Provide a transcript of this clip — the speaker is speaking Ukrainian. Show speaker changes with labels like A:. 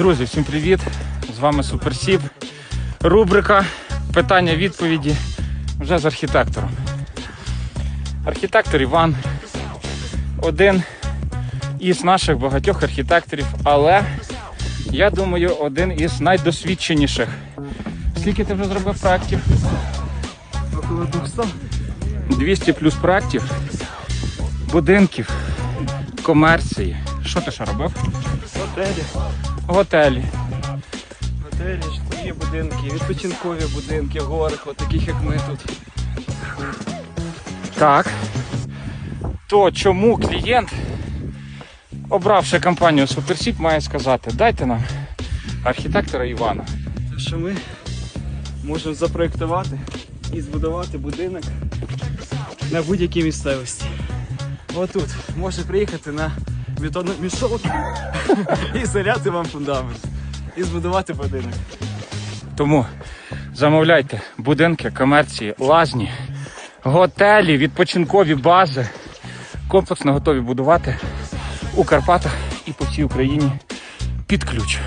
A: Друзі, всім привіт! З вами Суперсіп. Рубрика питання-відповіді вже з архітектором. Архітектор Іван один із наших багатьох архітекторів, але я думаю, один із найдосвідченіших. Скільки ти вже зробив проєктів?
B: Около 200.
A: 200 плюс проєктів, будинків, комерції. Що ти ще робив?
B: Готелі.
A: Готелі.
B: Готелі, житлові будинки, відпочинкові будинки, горих, от таких як ми тут.
A: Так. То чому клієнт, обравши компанію Суперсіп, має сказати, дайте нам архітектора Івана.
B: Те, що ми можемо запроєктувати і збудувати будинок на будь-якій місцевості. Отут може приїхати на бетономішок і заляти вам фундамент. І збудувати будинок.
A: Тому замовляйте будинки, комерції, лазні, готелі, відпочинкові бази. Комплексно готові будувати у Карпатах і по всій Україні під ключ.